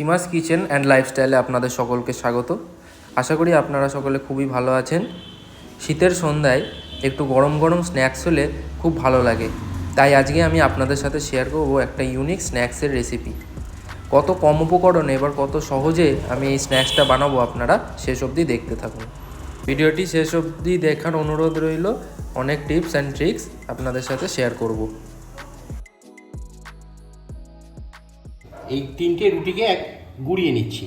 সীমাস kitchen and লাইফস্টাইলে আপনাদের সকলকে স্বাগত। আশা করি আপনারা সকলে খুবই ভালো আছেন। শীতের সন্ধ্যায় একটু গরম গরম স্ন্যাক্স হলে খুব ভালো লাগে। তাই আজকে আমি আপনাদের সাথে শেয়ার করব একটা ইউনিক স্ন্যাক্সের রেসিপি। কত কম উপকরণে এবার কত সহজে আমি এই স্ন্যাক্সটা বানাবো আপনারা শেষ অবধি দেখতে থাকুন। ভিডিওটি শেষ অবধি দেখার অনুরোধ রইল। অনেক টিপস অ্যান্ড ট্রিক্স আপনাদের সাথে শেয়ার করব। এই তিনটে রুটিকে এক গুঁড়িয়ে নিচ্ছি।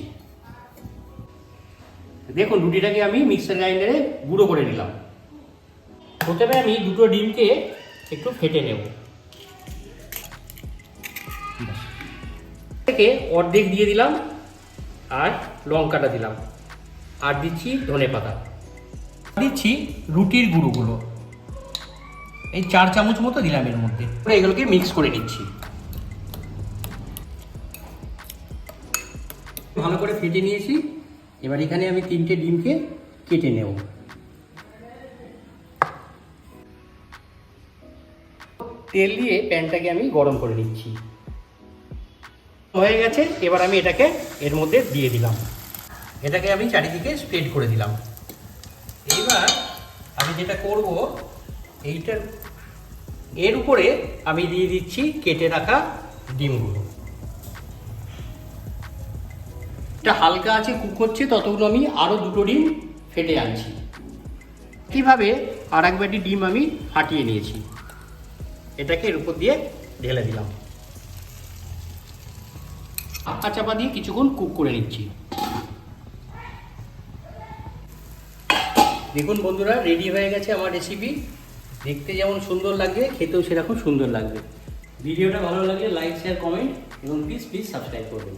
দেখুন, রুটিটাকে আমি মিক্সার গ্রাইন্ডারে গুঁড়ো করে নিলাম। প্রথমে আমি দুটো ডিমকে একটু ফেটে নেব। থেকে অর্ধেক দিয়ে দিলাম আর লঙ্কাটা দিলাম। আর দিচ্ছি ধনে পাতা। দিচ্ছি রুটির গুঁড়োগুলো। এই চার চামচ মতো দিলাম এর মধ্যে। এগুলোকে মিক্স করে নিচ্ছি। ভালো করে ফেটে নিয়েছি। এবার এখানে আমি তিনটে ডিমকে কেটে নেব। তেল দিয়ে প্যানটাকে আমি গরম করে নিচ্ছি। হয়ে গেছে, এবার আমি এটাকে এর মধ্যে দিয়ে দিলাম। এটাকে আমি চারিদিকে স্প্রেড করে দিলাম। এইবার আমি যেটা করব, এইটার, এর উপরে আমি দিয়ে দিচ্ছি কেটে রাখা ডিমগুলো। এটা হালকা আছে, কুক হচ্ছে, ততগুলো আমি আরও দুটো ডিম ফেটে আনছি। কীভাবে আর এক বাটি ডিম আমি ফাটিয়ে নিয়েছি? এটাকে এর উপর দিয়ে ঢেলে দিলাম। আঁকা চাপা দিয়ে কিছুক্ষণ কুক করে নিচ্ছি। দেখুন বন্ধুরা রেডি হয়ে গেছে আমার রেসিপি দেখতে যেমন সুন্দর লাগবে, খেতেও সেরকম সুন্দর লাগবে। ভিডিওটা ভালো লাগলে লাইক শেয়ার কমেন্ট এবং প্লিজ প্লিজ সাবস্ক্রাইব করবেন